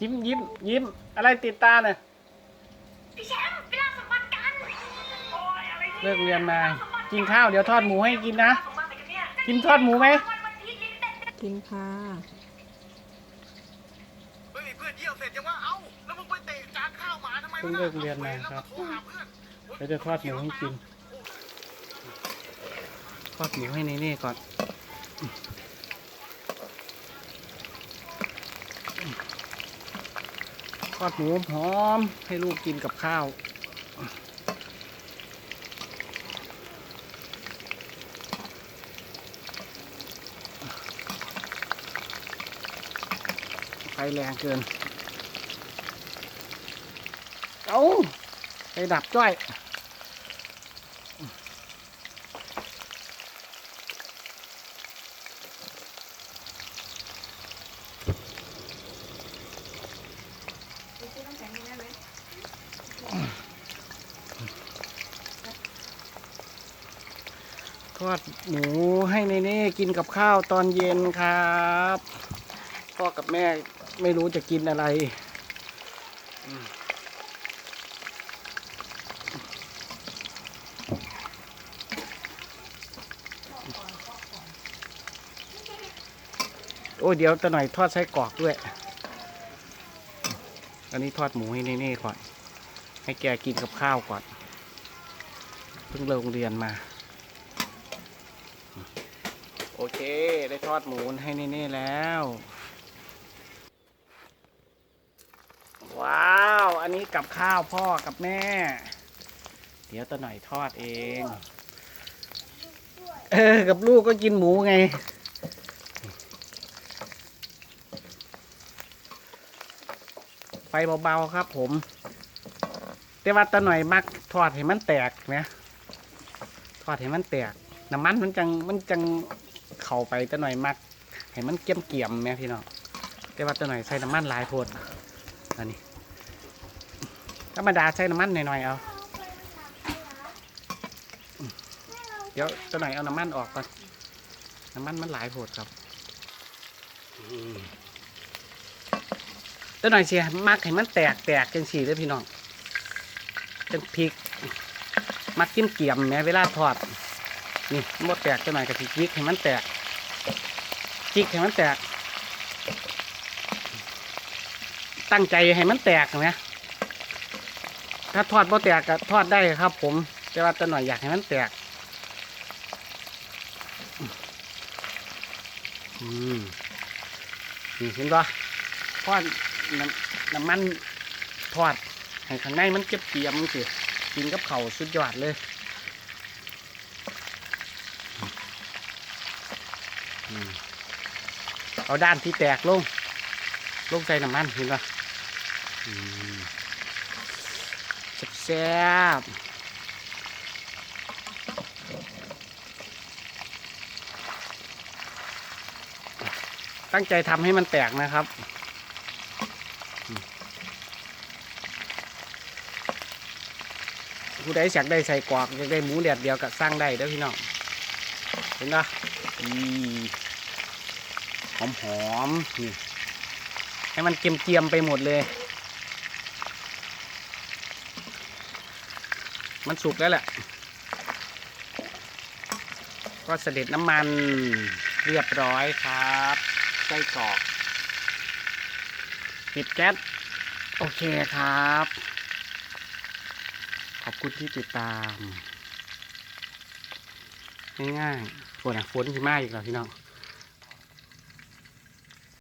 ยิ้มยิ้มยิ้มอะไรติดตาเนี่ยพี่แชมป์เวลาสมบัติกันโอ้ยอะไรเลิกเรียนมา กินข้าวเดี๋ยวทอดหมูให้กินนะ สมบัติกันเนี่ยกินทอดหมูไหม วันวันพีชลิมิเต็ดกินค่ะเฮ้ยเพื่อนเยี่ยวเสร็จยังว่าเอ้าแล้วมึงไปเตะจานข้าวหมาทำไมเพิ่งเลิกเรียนมาครับแล้วก็โทรหาเพื่อนเดี๋ยวจะทอดหมูให้กิน ทอดหมูให้เน่ๆก่อน ทอดหมูหอมให้ลูกกินกับข้าว ไฟแรงเกิน เอาไปดับจ้อย ทอดหมูให้เน่กินกับข้าวตอนเย็นครับพ่อกับแม่ไม่รู้จะกินอะไรโอ้เดี๋ยวจะหน่อยทอดไส้กรอกด้วย อันนี้ทอดหมูให้เน่ๆก่อน ให้แกกินกับข้าวก่อน เพิ่งเลิกโรงเรียนมา โอเค ได้ทอดหมูให้เน่ๆแล้ว ว้าว อันนี้กับข้าวพ่อกับแม่ เดี๋ยวตะหน่อยทอดเอง เออ กับลูกก็กินหมูไง ไฟเบาๆครับผม แต่ว่าตะหน่อยมักทอดให้มันแตกนะ ทอดให้มันแตก น้ำมันมันจังมันจังเข้าไปแตะหน่อยมักให้มันเกี่ยมเกี่ยมแม่พี่น้องแต่ว่าแตะหน่อยใส่น้ำมันหลายโพดอันนี้ธรรมดาใส่น้ำมันหน่อยๆเอาเดี๋ยวตะหน่อยเอาน้ำมันออกก่อน น้ำมันมันหลายโพดครับตะหน่อยเสียมักให้มันแตกแตกจังสี่เลยพี่น้องจังพริก มักกินเกี่ยมแหม่เวลาทอด นี่มดแตกจะหน่อยกับจิกให้มันแตกจิกให้มันแตก ตั้งใจให้มันแตกนะถ้าทอดบ่แตกก็ทอดได้ครับ ผม แต่ว่าจะหน่อยอยากให้มันแตก อืมนี่เห็นปะทอดน้ำน้ำมันทอดให้ข้างในมันเก็บเกี่ยมๆสิกินกับเขาสุดยอดเลย อืม เอาด้านที่แตกลง ลงใส่น้ำมันเห็นปะแซ่บตั้งใจทำให้มันแตกนะครับ ผู้ใดอยากได้ใส่กรอกอยากได้หมูแดดเดียวก็สร้างได้เด้อพี่น้อง เห็นปะอีหอมหอมๆนี่ให้มันเกียมๆไปหมดเลย มันสุกแล้วแหละ ก็เสด็จน้ำมันเรียบร้อยครับไส้กรอกปิดแก๊สโอเคครับ ขอบคุณที่ติดตาม ง่ายๆ ฝนอะฝนที่มาอีกแล้วพี่น้อง